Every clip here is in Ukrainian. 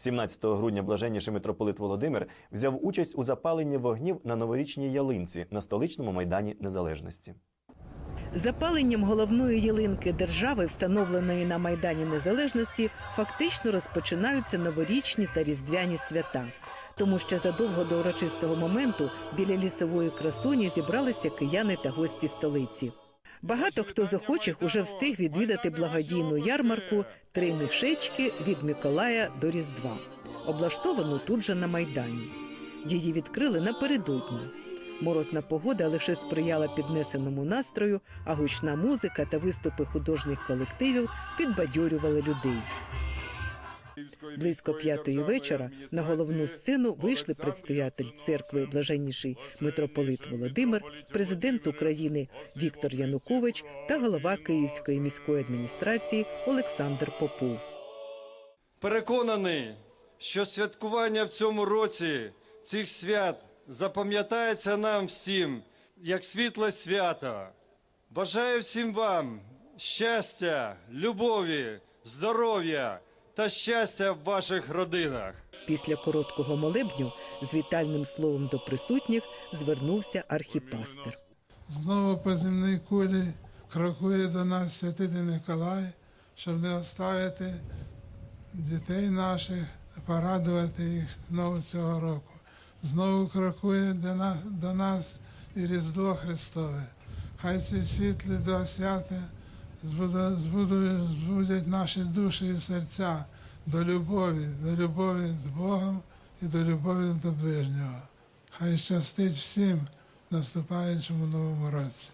17 грудня блаженніший митрополит Володимир взяв участь у запаленні вогнів на новорічній ялинці на столичному майдані Незалежності. Запаленням головної ялинки держави, встановленої на Майдані Незалежності, фактично розпочинаються новорічні та різдвяні свята. Тому що задовго до урочистого моменту біля лісової красуні зібралися кияни та гості столиці. Багато хто з охочих уже встиг відвідати благодійну ярмарку Три мішечки від Миколая до Різдва, облаштовану тут же на майдані. Її відкрили напередодні. Морозна погода лише сприяла піднесеному настрою, а гучна музика та виступи художніх колективів підбадьорювали людей. Близько п'ятої вечора на головну сцену вийшли предстоятель церкви Блаженніший митрополит Володимир, президент України Віктор Янукович та голова Київської міської адміністрації Олександр Попов. Переконаний, що святкування в цьому році цих свят запам'ятається нам всім як світле свято. Бажаю всім вам щастя, любові, здоров'я та щастя в ваших родинах. Після короткого молебню з вітальним словом до присутніх звернувся архіпастер. Знову по земній кулі крокує до нас святитель Миколай, щоб не оставити дітей наших, порадувати їх знову цього року. Знову крокує до нас, до нас і Різдво Христове. Хай ці світлі два свята збудять наші душі і серця до любові, до любові з Богом і до любові до ближнього. Хай щастить всім в наступаючому новому році.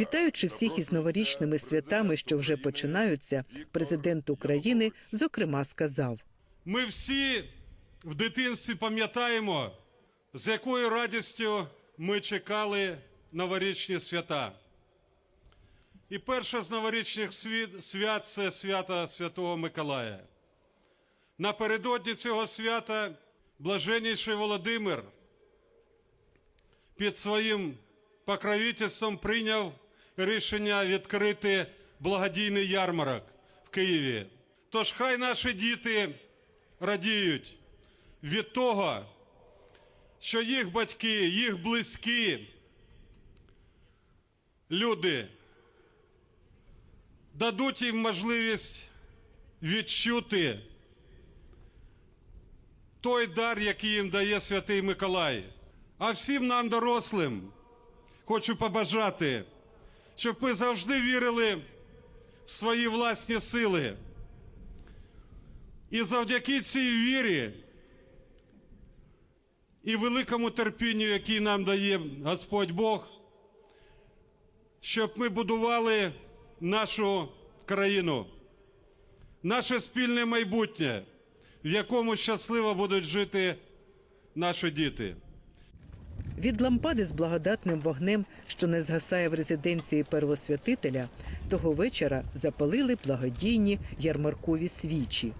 Вітаючи всіх із новорічними святами, що вже починаються, президент України зокрема сказав. Ми всі в дитинстві пам'ятаємо, з якою радістю ми чекали новорічні свята. І перше з новорічних свят це свято Святого Миколая. Напередодні цього свята блаженніший Володимир під своїм покровительством прийняв рішення відкрити благодійний ярмарок в Києві. Тож хай наші діти радіють від того, що їх батьки, їх близькі люди дадуть їм можливість відчути той дар, який їм дає святий Миколай. А всім нам, дорослим, хочу побажати, щоб ми завжди вірили в свої власні сили. І завдяки цій вірі і великому терпінню, який нам дає Господь Бог, щоб ми будували нашу країну, наше спільне майбутнє, в якому щасливо будуть жити наші діти. Від лампади з благодатним вогнем, що не згасає в резиденції первосвятителя, того вечора запалили благодійні ярмаркові свічі.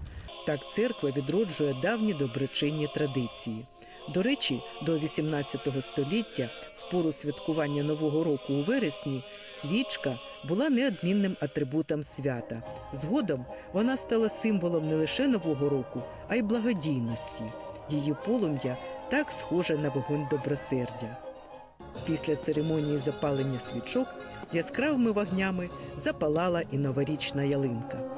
Так церква відроджує давні доброчинні традиції. До речі, до 18 століття, в пору святкування Нового року у вересні, свічка була неодмінним атрибутом свята. Згодом вона стала символом не лише Нового року, а й благодійності. Її полум'я так схоже на вогонь добросердя. Після церемонії запалення свічок яскравими вогнями запалала і новорічна ялинка.